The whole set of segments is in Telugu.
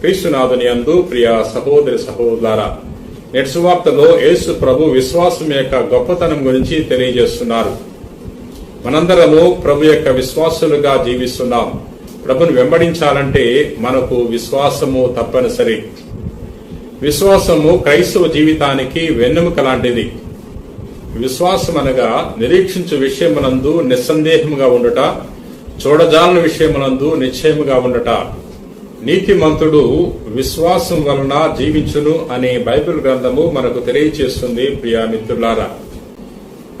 క్రీస్తునాథుని అందు ప్రియ సహోదరి సహోదర నెట్సువార్తలో యేసు ప్రభు విశ్వాసం యొక్క గొప్పతనం గురించి తెలియజేస్తున్నారు. మనందరము ప్రభు యొక్క విశ్వాసులుగా జీవిస్తున్నాం. ప్రభుని వెంబడించాలంటే మనకు విశ్వాసము తప్పనిసరి. విశ్వాసము క్రైస్తవ జీవితానికి వెన్నెముక లాంటిది. విశ్వాసం అనగా నిరీక్షించు విషయమునందు నిస్సందేహముగా ఉండుట చూడజాలని విషయమునందు నిశ్చయముగా ఉండుట. నీతిమంతుడు విశ్వాసం వలన జీవించును అనే బైబిల్ గ్రంథము మనకు తెలియచేస్తుంది ప్రియా మిత్రులారా.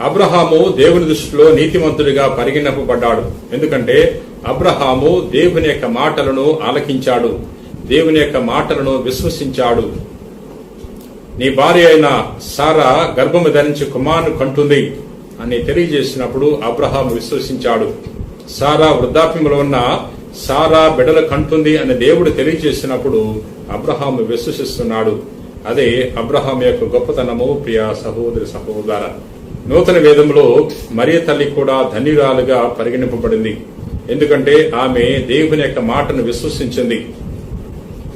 అబ్రహాము దేవుని దృష్టిలో నీతిమంతుడిగా పరిగణింపబడ్డాడు. ఎందుకంటే అబ్రహాము దేవుని యొక్క మాటలను ఆలకించాడు. దేవుని యొక్క మాటలను విశ్వసించాడు. నీ భార్య అయిన సారా గర్భము ధరించి కుమారుని కంటుంది అని తెలియజేసినప్పుడు అబ్రహాము విశ్వసించాడు. సారా వృద్ధాప్యంలో ఉన్న సారా బిడల కంటుంది అని దేవుడు తెలియజేసినప్పుడు అబ్రహాం విశ్వసిస్తున్నాడు. అదే అబ్రహాం యొక్క గొప్పతనము ప్రియ సహోదరి సహోదర. నూతన వేదంలో మరియ తల్లి కూడా ధన్యురాలుగా పరిగణింపబడింది. ఎందుకంటే ఆమె దేవుని యొక్క మాటను విశ్వసించింది.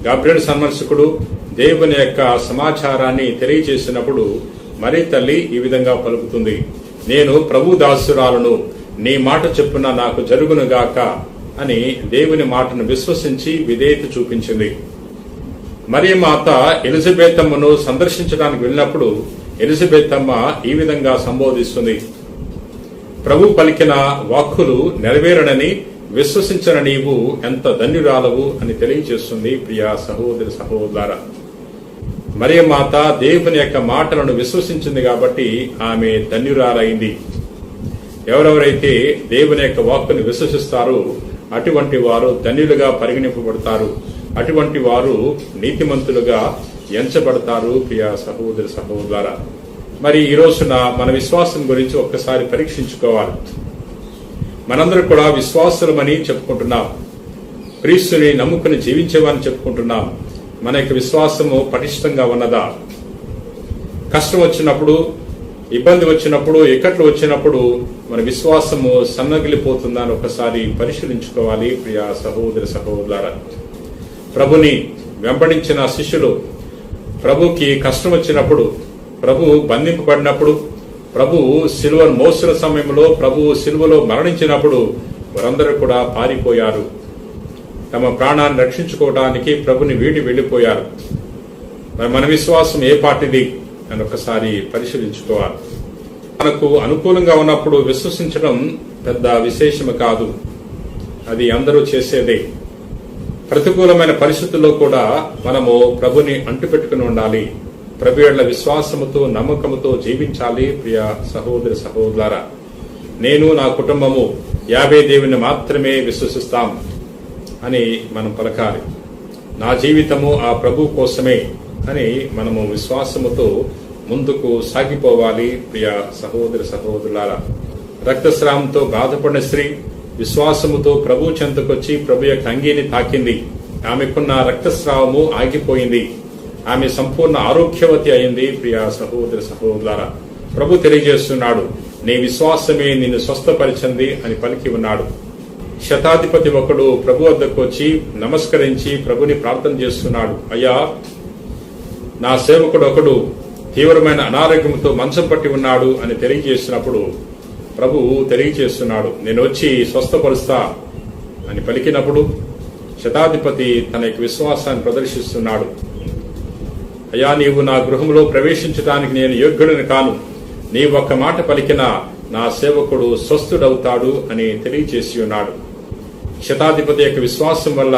గాబ్రియల్ సన్మర్శకుడు దేవుని యొక్క సమాచారాన్ని తెలియజేసినప్పుడు మరి తల్లి ఈ విధంగా పలుకుతుంది. నేను ప్రభు దాసురాలను నీ మాట చెప్పున నాకు జరుగునుగాక అని దేవుని మాటను విశ్వసించి విధేయత చూపించింది. మరియ మాత ఎలిజబెత్తమ్మను సందర్శించడానికి వెళ్ళినప్పుడు ఎలిజబెత్తమ్మ ఈ విధంగా సంబోధిస్తుంది. ప్రభు పలికిన వాక్కులు నెరవేరనని విశ్వసించిన నీవు ఎంత ధన్యురాలవు అని తెలియజేస్తుంది ప్రియా సహోదరి సహోదర. మరియమాత దేవుని యొక్క మాటలను విశ్వసించింది కాబట్టి ఆమె ధన్యురాలైంది. ఎవరెవరైతే దేవుని యొక్క వాక్కుని విశ్వసిస్తారో అటువంటి వారు ధన్యులుగా పరిగణింపబడతారు. అటువంటి వారు నీతిమంతులుగా ఎంచబడతారు ప్రియా సహోదరి సహోదర మరి ఈ రోజున మన విశ్వాసం గురించి ఒక్కసారి పరీక్షించుకోవాలి. మనందరూ కూడా విశ్వాసులమని చెప్పుకుంటున్నాం. క్రీస్తుని నమ్ముకుని జీవించేవని చెప్పుకుంటున్నాం. మన యొక్క విశ్వాసము పటిష్టంగా ఉన్నదా? కష్టం వచ్చినప్పుడు ఇబ్బంది వచ్చినప్పుడు ఇక్కట్లు వచ్చినప్పుడు మన విశ్వాసము సన్నగిలిపోతుందని ఒకసారి పరిశీలించుకోవాలి ప్రియా సహోదరి సహోదర ప్రభుని వెంబడించిన శిష్యులు ప్రభుకి కష్టం వచ్చినప్పుడు ప్రభు బంధింపబడినప్పుడు ప్రభు సిల్వర్ మోసిన సమయంలో ప్రభు సిల్వలో మరణించినప్పుడు వారందరూ కూడా పారిపోయారు. తమ ప్రాణాన్ని రక్షించుకోవడానికి ప్రభుని వీడి వెళ్ళిపోయారు. మరి మన విశ్వాసం ఏ పాటిది అని ఒకసారి పరిశీలించుకోవాలి. మనకు అనుకూలంగా ఉన్నప్పుడు విశ్వసించడం పెద్ద విశేషము కాదు. అది అందరూ చేసేదే. ప్రతికూలమైన పరిస్థితుల్లో కూడా మనము ప్రభుని అంటుపెట్టుకుని ఉండాలి. ప్రభు ఏళ్ళ విశ్వాసముతో నమ్మకముతో జీవించాలి ప్రియ సహోదరి సహోదర నేను నా కుటుంబము యాభై దేవుని మాత్రమే విశ్వసిస్తాం అని మనం పలకాలి. నా జీవితము ఆ ప్రభు కోసమే అని మనము విశ్వాసముతో ముందుకు సాగిపోవాలి ప్రియ సహోదర సహోదరులారా. రక్తస్రావంతో బాధపడిన స్త్రీ విశ్వాసముతో ప్రభు చెంతకొచ్చి ప్రభు యొక్క అంగీని తాకింది. ఆమెకున్న రక్తస్రావము ఆగిపోయింది. ఆమె సంపూర్ణ ఆరోగ్యవతి అయింది ప్రియ సహోదర సహోదరులారా. ప్రభు తెలియజేస్తున్నాడు నీ విశ్వాసమే నిన్ను స్వస్థపరిచింది అని పలికి ఉన్నాడు. శతాధిపతి ఒకడు ప్రభు వద్దకు వచ్చి నమస్కరించి ప్రభుని ప్రార్థన చేస్తున్నాడు. అయ్యా నా సేవకుడు ఒకడు తీవ్రమైన అనారోగ్యంతో మంచం పట్టి ఉన్నాడు అని తెలియజేసినప్పుడు ప్రభువు తెలియజేస్తున్నాడు నేను వచ్చి స్వస్థపరుస్తా అని పలికినప్పుడు శతాధిపతి తన యొక్క విశ్వాసాన్ని ప్రదర్శిస్తున్నాడు అయ్యా నీవు నా గృహంలో ప్రవేశించడానికి నేను యోగ్యుడిని కాను. నీ ఒక్క మాట పలికిన నా సేవకుడు స్వస్థుడవుతాడు అని తెలియజేసి ఉన్నాడు. శతాధిపతి యొక్క విశ్వాసం వల్ల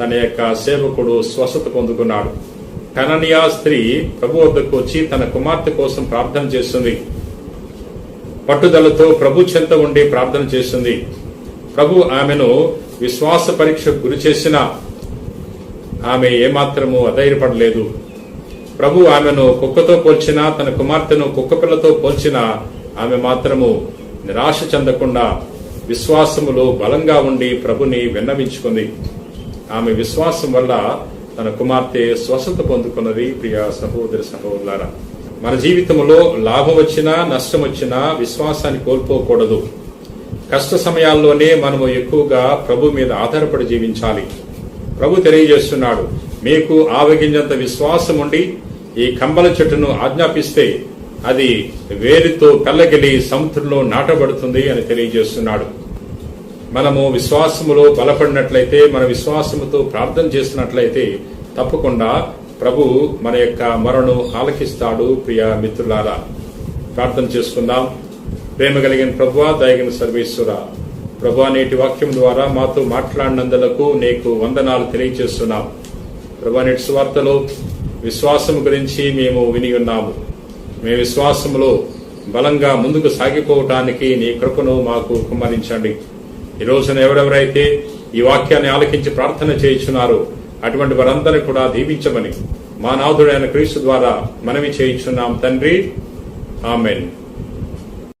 తన యొక్క సేవకుడు స్వస్థత పొందుకున్నాడు. కననియా స్త్రీ ప్రభు వద్దకు వచ్చి తన కుమార్తె కోసం ప్రార్థన చేస్తుంది. పట్టుదలతో ప్రభు చెంత ఉండి ప్రార్థన చేస్తుంది. ప్రభు ఆమెను విశ్వాస పరీక్షకు గురి చేసిన ఆమె ఏమాత్రము అధైర్యపడలేదు. ప్రభు ఆమెను కుక్కతో పోల్చినా తన కుమార్తెను కుక్కపిల్లతో పోల్చినా ఆమె మాత్రము నిరాశ చెందకుండా విశ్వాసములో బలంగా ఉండి ప్రభుని విన్నవించుకుంది. ఆమె విశ్వాసం వల్ల తన కుమార్తె స్వస్థత పొందుకున్నది ప్రియ సహోదరి సహోదరులారా. మన జీవితంలో లాభం వచ్చినా నష్టం వచ్చినా విశ్వాసాన్ని కోల్పోకూడదు. కష్ట సమయాల్లోనే మనము ఎక్కువగా ప్రభు మీద ఆధారపడి జీవించాలి. ప్రభు తెలియజేస్తున్నాడు మీకు ఆవగింజంత విశ్వాసం ఉండి ఈ కంబల చెట్టును ఆజ్ఞాపిస్తే అది వేరుతో కళ్ళగిలి సముద్రంలో నాటబడుతుంది అని తెలియజేస్తున్నాడు. మనము విశ్వాసములో బలపడినట్లయితే మన విశ్వాసముతో ప్రార్థన చేసినట్లయితే తప్పకుండా ప్రభు మన యొక్క మరణు ఆలకిస్తాడు ప్రియ మిత్రులారా. ప్రార్థన చేసుకుందాం. ప్రేమ కలిగిన ప్రభు దయగిన సర్వేశ్వర. ప్రభు నేటి వాక్యం ద్వారా మాతో మాట్లాడినందులకు నీకు వందనాలు తెలియజేస్తున్నాం. ప్రభు నేటి సువార్తలో విశ్వాసం గురించి మేము విని ఉన్నాము. మీ విశ్వాసములో బలంగా ముందుకు సాగిపోవటానికి నీ కృపను మాకు కుమ్మరించండి. ఈ రోజున ఎవరెవరైతే ఈ వాక్యాన్ని ఆలకించి ప్రార్థన చేయించున్నారో అటువంటి వారందరినీ కూడా దీవించమని మా నాథుడైన క్రీస్తు ద్వారా మనవి చేయించున్నాం. తండ్రి ఆమెన్.